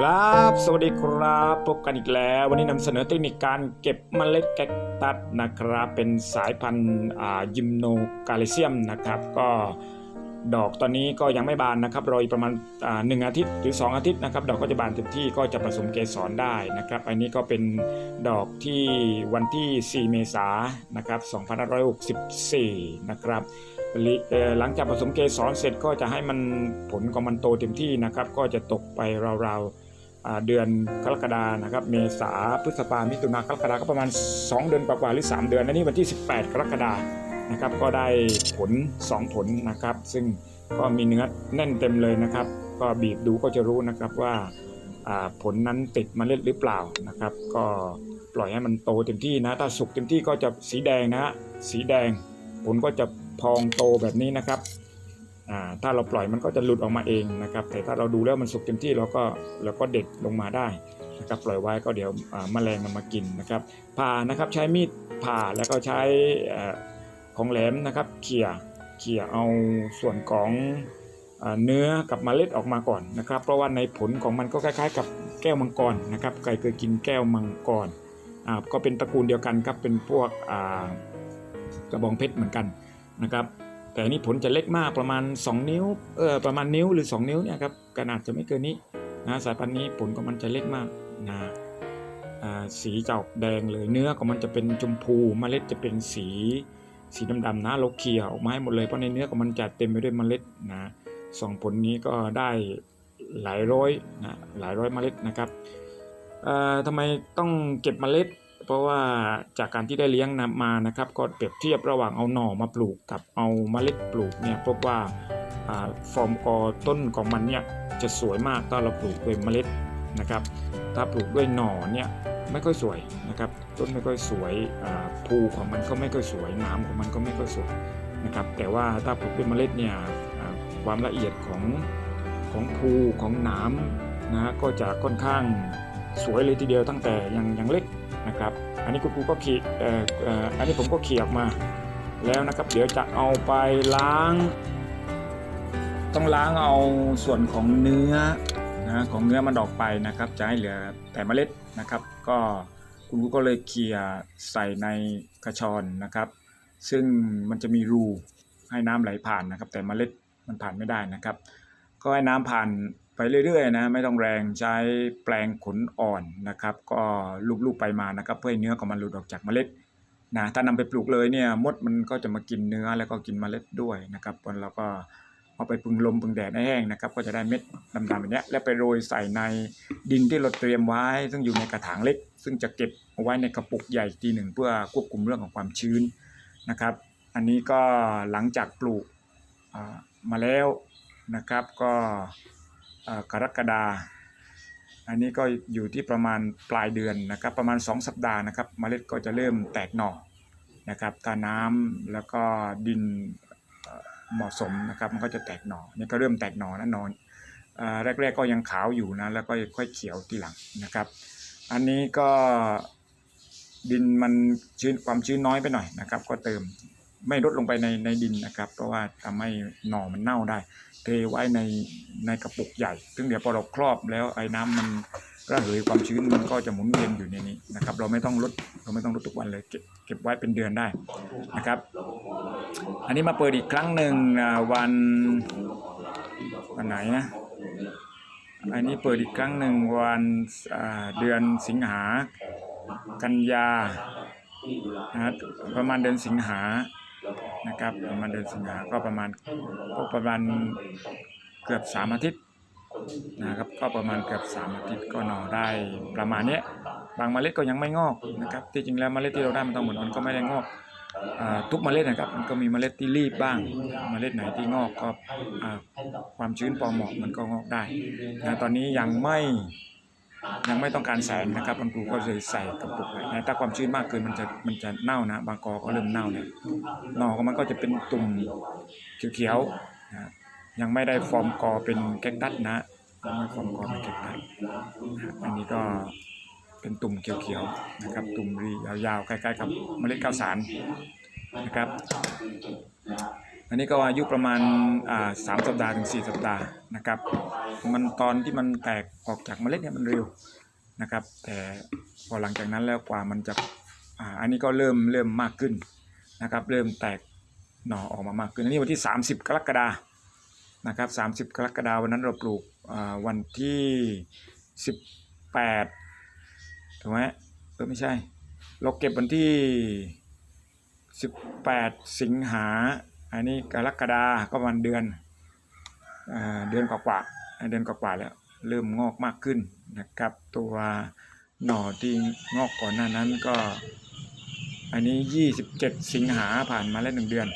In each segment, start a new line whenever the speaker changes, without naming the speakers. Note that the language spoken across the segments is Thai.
ครับ สวัสดีครับพบกันอีกแล้ว วันนี้นำเสนอเทคนิคการเก็บเมล็ดแคคตัสนะครับ เป็นสายพันธุ์ยิมโนกาลิเซียมนะครับ ก็ดอกตอนนี้ก็ยังไม่บานนะครับ รออีกประมาณหนึ่งอาทิตย์หรือ 2 อาทิตย์นะครับ ดอกก็จะบานเต็มที่ก็จะผสมเกสรได้นะครับ อันนี้ก็เป็นดอกที่วันที่ 4 เมษายนนะครับ2564 นะครับลิเอ่อหลังจากผสมเกสรเสร็จก็จะให้มันผลของมันโตเต็มที่นะครับ ก็จะตกไปราวๆ เดือนกรกฎานะครับ เมษาพฤษภามิถุนากรกฎาก็ประมาณ 2 เดือนกว่าๆหรือ 3 เดือน อันนี้วันที่ 18 กรกฎานะครับ ก็ได้ผล 2 ผลนะครับ ซึ่งก็มีเนื้อแน่นเต็มเลยนะครับ ก็บีบดูก็จะรู้นะครับว่าผลนั้นติดมเมล็ดหรือเปล่านะครับ ก็ปล่อยให้มันโตเต็มที่นะ ถ้าสุกเต็มที่ก็จะสีแดงนะฮะ สีแดงผลก็จะพองโตแบบนี้นะครับ ถ้าเราปล่อยมันก็จะหลุดออกมาเองนะครับ แต่ถ้าเราดูแล้วมันสุกเต็มที่เราก็เราก็เด็ดลงมาได้นะครับปล่อยไว้ก็เดี๋ยวแมลงมันมากินนะครับผ่านะครับใช้มีดผ่าแล้วก็ใช้ของแหลมนะครับเขี่ยเขี่ยเอาส่วนของอเนื้อกับเมล็ดออกมาก่อนนะครับ เพราะว่าในผลของมันก็คล้ายๆ กับแก้วมังกรนะครับใครเคยกินแก้วมังกรก็เป็นตระกูลเดียวกันครับเป็นพวกกระบองเพชรเหมือนกันนะครับ แต่อันนี้ผลจะเล็กมากประมาณ 2 นิ้วเออประมาณนิ้วหรือ 2 นิ้วเนี่ยครับขนาดจะไม่เกินนี้นะสายพันธุ์นี้ผลของมันจะเล็กมากนะสีจะออกแดงเลยเนื้อของมันจะเป็นชมพูเมล็ดจะเป็นสีสีดำๆนะเราเขี่ยออกมาให้หมดเลยเพราะในเนื้อของมันจะเต็มไปด้วยเมล็ดนะสองผลนี้ก็ได้หลายร้อยนะหลายร้อยเมล็ดนะครับทำไมต้องเก็บเมล็ด เพราะว่าจากการที่ได้เลี้ยงนมานะครับ ก็เปรียบเทียบระหว่างเอาหน่อมาปลูกกับเอาเมล็ดปลูกเนี่ยพบว่าฟอร์มกอต้นของมันเนี่ยจะสวยมากถ้าเราปลูกด้วยเมล็ดนะครับ ถ้าปลูกด้วยหน่อเนี่ยไม่ค่อยสวยนะครับ ต้นไม่ค่อยสวยภูของมันก็ไม่ค่อยสวยน้ำของมันก็ไม่ค่อยสวยนะครับ แต่ว่าถ้าปลูกด้วยเมล็ดเนี่ยความละเอียดของของภูของหนามนะก็จะค่อนข้างสวยเลยทีเดียวตั้งแต่ยังยังเล็ก นะครับ อันนี้คุณครูก็ขีดอันนี้ผมก็เขี่ยออกมาแล้วนะครับ เดี๋ยวจะเอาไปล้าง ต้องล้างเอาส่วนของเนื้อนะของเนื้อมันออกไปนะครับจะให้เหลือแต่เมล็ดนะครับ ก็คุณครูก็เลยเขี่ยใส่ในกระชอนนะครับ ซึ่งมันจะมีรูให้น้ำไหลผ่านนะครับ แต่เมล็ดมันผ่านไม่ได้นะครับ ก็ให้น้ำผ่าน ไปเรื่อยๆนะไม่ต้องแรงใช้แปลงขนอ่อนนะครับ ก็ลูบๆไปมานะครับเพื่อให้เนื้อของมันหลุดออกจากเมล็ดนะถ้านำไปปลูกเลยเนี่ยมดมันก็จะมากินเนื้อแล้วก็กินเมล็ดด้วยนะครับวันเราก็เอาไปพึ่งลมพึ่งแดดให้แห้งนะครับ ก็จะได้เม็ดดำๆแบบนี้แล้วไปโรยใส่ในดินที่เราเตรียมไว้ ซึ่งอยู่ในกระถางเล็ก ซึ่งจะเก็บเอาไว้ในกระปุกใหญ่อีกทีหนึ่งเพื่อควบคุมเรื่องของความชื้นนะครับ อันนี้ก็หลังจากปลูกมาแล้วนะครับก็ กรกฎาอันนี้ก็อยู่ที่ประมาณปลายเดือนนะครับ ประมาณ 2 สัปดาห์นะครับเมล็ดก็จะเริ่มแตกหน่อนะครับถ้าน้ำแล้วก็ดินเหมาะสมนะครับ มันก็จะแตกหน่อนี่ก็เริ่มแตกหน่อนะนอนแรก ๆก็ยังขาวอยู่นะแล้วก็ค่อยเขียวทีหลังนะครับ อันนี้ก็ดินมันชื้นความชื้นน้อยไปหน่อยนะครับ ก็เติมไม่ลดลงไปในในดินนะครับ เพราะว่าทำให้หน่อมันเน่าได้ เทไว้ในในกระปุกใหญ่ ซึ่งเดี๋ยวพอเราครอบแล้วไอ้น้ำมันระเหยความชื้นมันก็จะหมุนเวียนอยู่ในนี้นะครับ เราไม่ต้องลดเราไม่ต้องลดทุกวันเลยเก็บเก็บไว้เป็นเดือนได้นะครับ อันนี้มาเปิดอีกครั้งหนึ่งวันวันไหนนะอันนี้เปิดอีกครั้งหนึ่งวันเดือนสิงหากันยานะฮะประมาณเดือนสิงหา นะครับประมาณเดือนสิงหาก็ประมาณก็ประมาณเกือบสามอาทิตย์นะครับก็ประมาณเกือบสามอาทิตย์ก็หน่อได้ประมาณนี้บางเมล็ดก็ยังไม่งอกนะครับที่จริงแล้วเมล็ดที่เราได้มาทั้งหมดมันก็ไม่ได้งอกทุกเมล็ดนะครับมันก็มีเมล็ดที่รีบบ้าง เมล็ดไหนที่งอกก็ความชื้นพอเหมาะมันก็งอกได้นะตอนนี้ยังไม่ ยังไม่ต้องการแสงนะครับคุณครูก็เลยใส่กระปุกไว้นะถ้าความชื้นมากเกินมันจะมันจะเน่านะบางกอก็เริ่มเน่าเนี่ยหน่อของมันก็จะเป็นตุ่มเขียวๆนะยังไม่ได้ฟอร์มกอเป็นแคคตัสนะยังไม่ฟอร์มกอเป็นแคคตัสนะอันนี้ก็เป็นตุ่มเขียวๆนะครับ ตุ่มรียาวๆคล้ายๆกับเมล็ดข้าวสารนะครับ อันนี้ก็อายุประมาณอ่าสามสัปดาห์ถึงสี่สัปดาห์นะครับ มันตอนที่มันแตกออกจากเมล็ดเนี่ยมันเร็วนะครับ แต่พอหลังจากนั้นแล้วกว่ามันจะอ่าอันนี้ก็เริ่มเริ่มมากขึ้นนะครับ เริ่มแตกหน่อออกมามากขึ้นอันนี้วันที่ 30 กรกฎานะครับ30 กรกฎาวันนั้นเราปลูกวันที่ 18ถูกไหมเออไม่ใช่ เราเก็บวันที่ 18 สิงหา อันนี้กรกฎาก็ประมาณเดือนอ่าเดือนกว่าๆเดือนกว่าๆแล้วเริ่มงอกมากขึ้นนะครับ ตัวหน่อที่งอกก่อนหน้านั้นก็ อันนี้ 27 สิงหาผ่านมาแล้วหนึ่งเดือน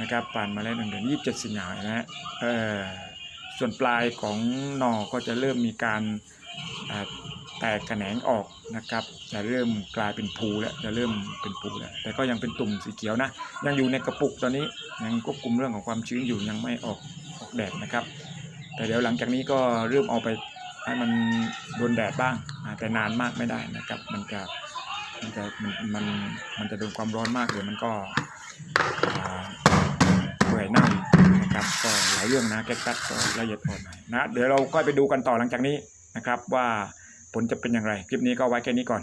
นะครับผ่านมาแล้วหนึ่งเดือน27 สิงหานะฮะเอ่อส่วนปลายของหน่อก็จะเริ่มมีการ แตกแขนงออกนะครับจะเริ่มกลายเป็นภูแล้วจะเริ่มเป็นภูแล้วแต่ก็ยังเป็นตุ่มสีเขียวนะ ยังอยู่ในกระปุกตอนนี้ยังควบคุมเรื่องของความชื้นอยู่ยังไม่ออกออกแดดนะครับ แต่เดี๋ยวหลังจากนี้ก็เริ่มเอาไปให้มันโดนแดดบ้างแต่นานมากไม่ได้นะครับ มันจะมันจะมันมันมันจะโดนความร้อนมากเดี๋ยวมันก็เปื่อยเน่านะครับก็หลายเรื่องนะแก๊กตัดก็ละเอียดอ่อนหน่อยนะเดี๋ยวเราก็ไปดูกันต่อหลังจากนี้นะครับว่า ผลจะเป็นอย่างไร คลิปนี้ก็ไว้แค่นี้ก่อน